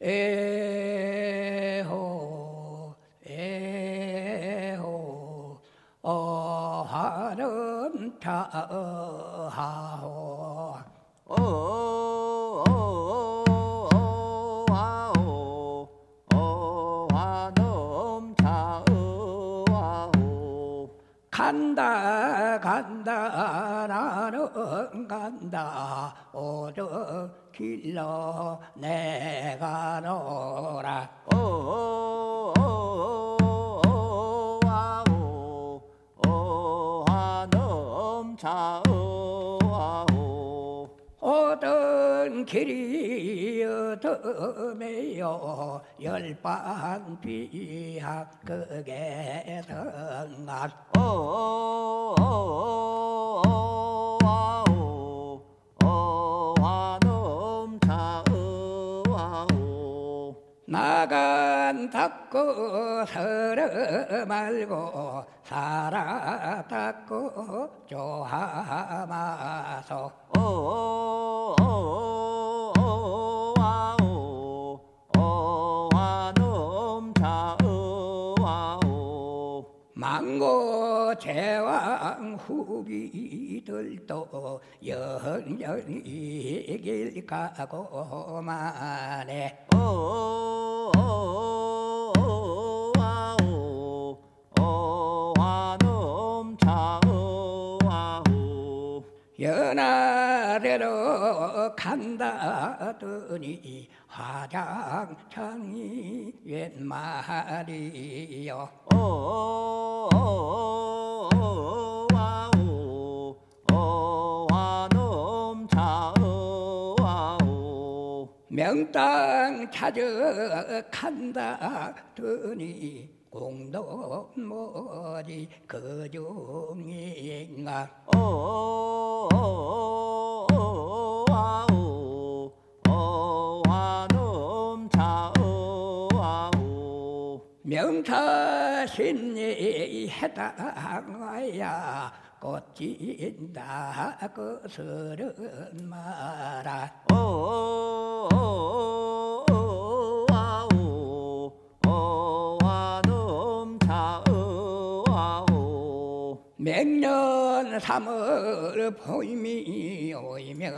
에호 에호 어하름 타하호 어어어어와오. 어화넘차어와오. 간다 간다 나는 간다. 오르 길러 내가 노라. 어어어어와오 어화넘차어와오. 어떤 길이 어둠에요? 열반 비학 그게 등한. 어어어어와오 나간 닦고 서러 말고 살아 닦고 좋아마소. 어어어어와오 어화넘차어와오 망고 제왕 후비들도 영영히 길 가고만해 어어어어와오 어화넘차어와오 연하대로 간다더니 화장창이 웬 말이요 명당 찾아 간다더니 공돈 뭐지 그 중인가 어어어어와오 어화넘차어와오. 명사신이 해당하야 꽃진다. 그스런 마라. 어어어어와오 어화넘차어와오 맹년 삼월 봄이 오이며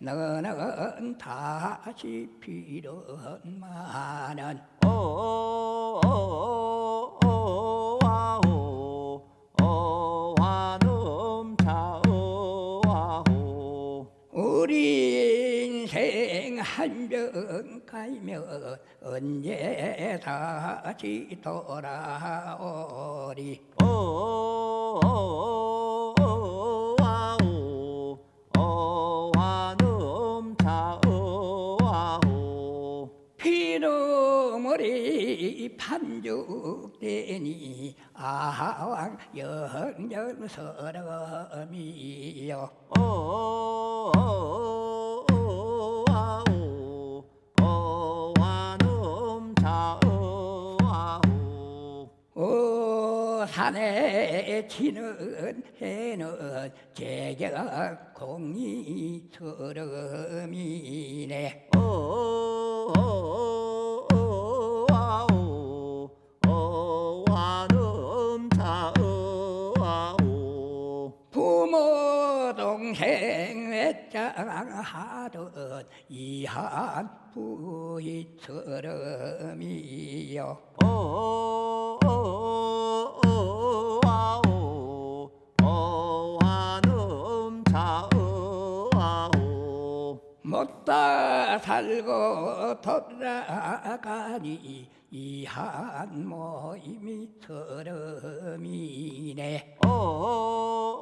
너는 다시 필요만은. 어어어어와오 우리 인생 한병 가이며 언제 다시 돌아오리. 어어어어와오 어화넘차어와오 피로머리 아왕 어어어어와오 어화넘차어와오. 오 산에 치는 해는 제격 공이 서름이네. 어어어어와오 외장하듯 이한 부이 서름이여 어어어어와오 어화넘차어와오 못다 살고 돌아가니 이한 모임이 어어어어와오 어화넘차어와오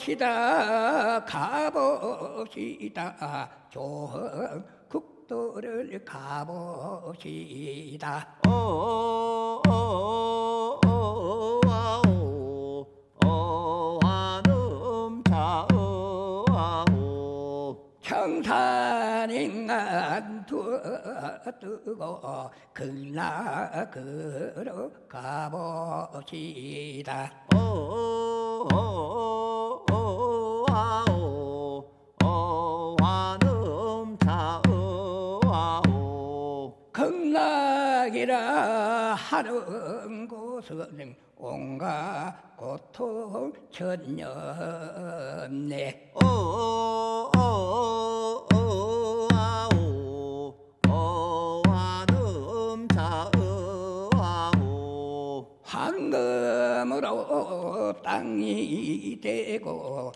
가봅시다 가봅시다. 좋은 국도를 가봅시다. 어어어어와오 산인간 두 뜨고 극락으로 가봅시다. 오오오오아오 어화음차어와오. 극락이라 하는 곳은 온갖 고통 전혀 없네 오오오오아오 황금으로 땅이 되고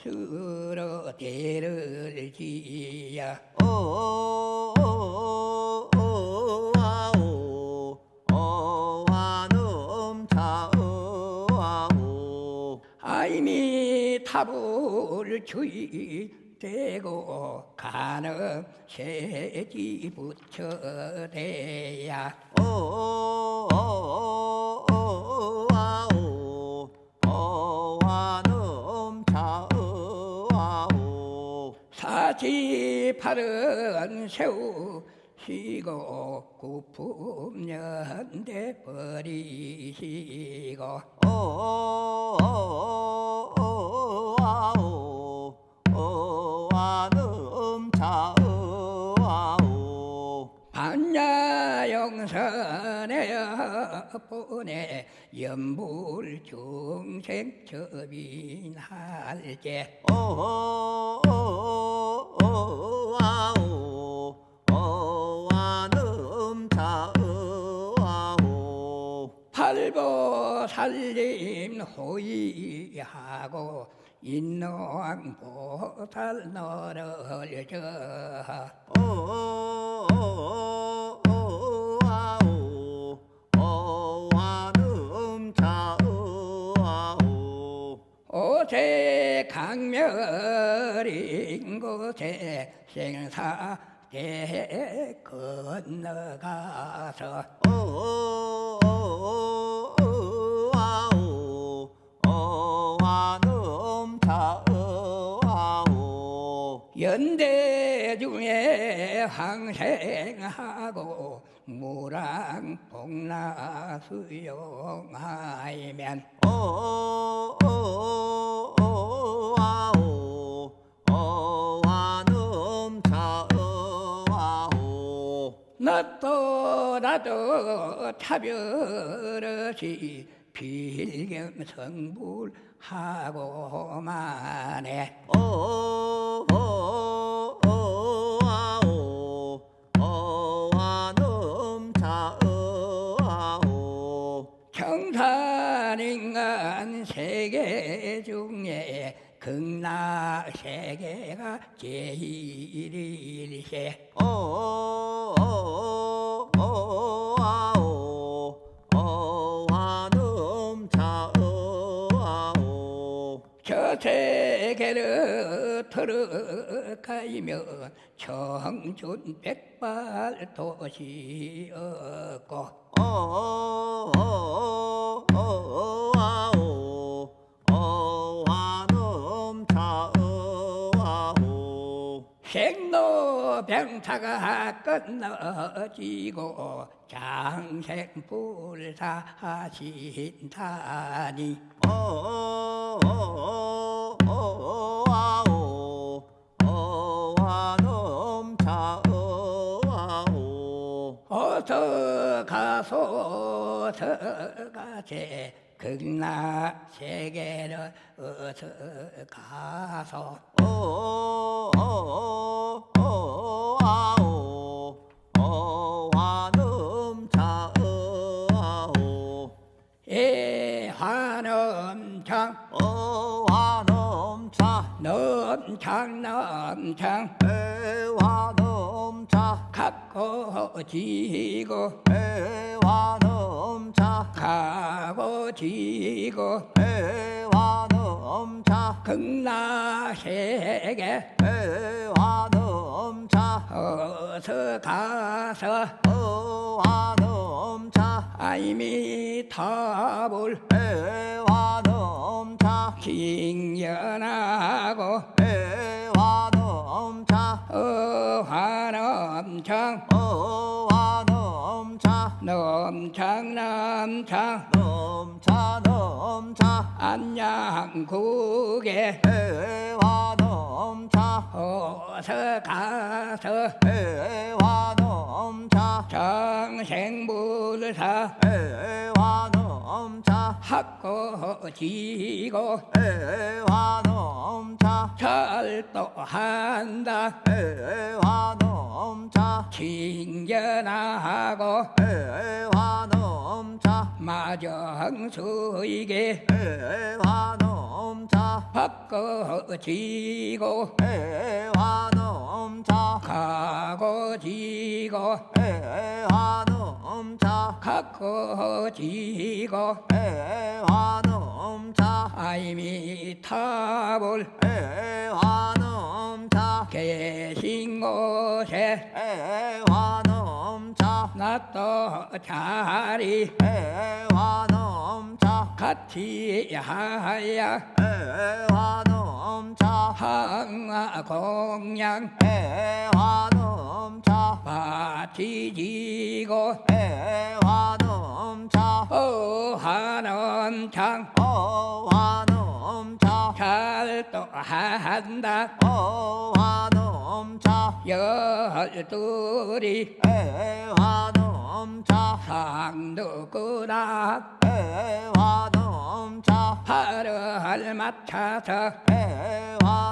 들어 대를 지야. 오오오오아오. 아이미 탑을 주의되고 가는 새지 붙여대야. 오오오오아오 사지팔은 세우 시고 구품연대 버리시고 오오오오아오 보내 연불 중생 접인할제 오오오오아오 어화음차어와오 팔보 살림 호의하고 인왕 보살 너를 저 오세 강멸인 곳에 생사대 건너가서. 오오오오아오 어화음차어와오. 연대 중에 항생하고 무랑 복나 수용하면 오오오오아오 어화음차어와오. 나도 나도 차별없이 필경성불하고 만해 오오오오아오 세계 중에 극락 세계가 제일일세 오오오오아오. 어화음차어와오. 저 세계를 들어가면 청준 백발 도시였고. 오오오오아오 생로병사가 끝나지고 장생불사하신다니. 오오오오아오 어화음차어와오. 어서 가서 들어가세 극락 세계를 어서 가서. 오오오오아오 어화음차어와오 넘창 넘창 애화음차 갖고 지고. 애화음차 가고 지고. 애화음차 극락 세계 애화음차 어서 가서 어화음차 아이미 탑을 애화음차 징연하 넘창 넘창 넘차 넘차 안양국에 해와 넘차 어서 가서 해와 넘차 정생불사 해와 넘차 학고 지고 해와 넘차. 철도한다. 해와 넘차. 친견하고 해와 넘차. 마정수에게 해와 넘차. 바꿔지고 해와 넘차. 가고지고 해와 해와 넘차. 아이미타불 넘차. 계신 곳에 넘차. 나또 자리 넘차. 같이 하야 해와 넘차. 항아 공양 해와 넘차. 바치지고 넘차 어하넘창 어와 넘차 잘도한다 어와 넘차 열둘이 넘차 상두구나 넘차 하루를 맞춰서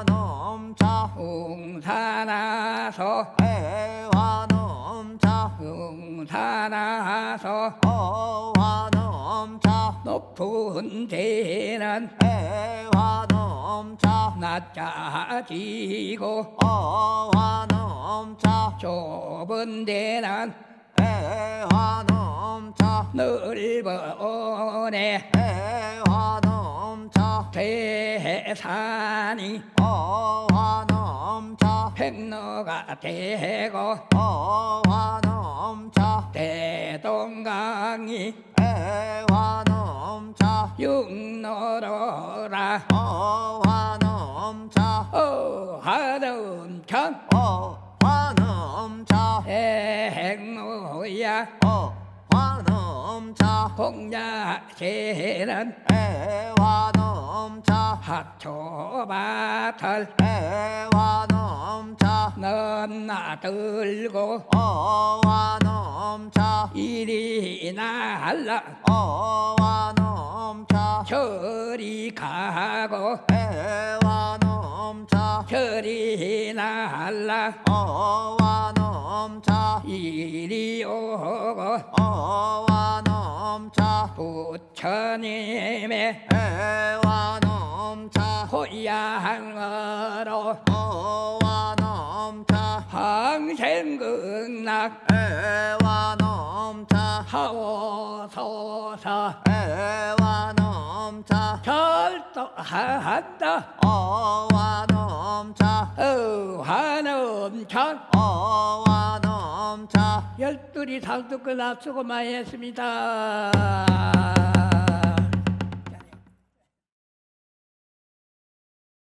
넘차 웅사나서 해와 넘차 웅사나서 어와 넘차 높은 데는 해와 넘차 낮아지고 어와 넘차 좁은 데는 해와 넘차 넓어오네 해와 대산이 어와 넘차 백로가 되고 어와 넘차 대동강이 해와 넘차 육로로라 어와 넘차 어하름천 어와 넘차 백로야 어와 넘차 공자제는 해와 넘차 하초밭을 해와 넘차 넘나 들고 어와 넘차 이리 날라 어와 넘차 저리 가고 해와 넘차 저리 날라 어와 넘차 이리 오고 어와 넘차 부처님의 해와 넘차 호양으로 어와 넘차 항생극락 해와 넘차 하오소서 해와 넘차 절도한다 어와 넘차 어화넘천 어와 넘차 열둘이 상도 끝 앞서고 많이 했습니다.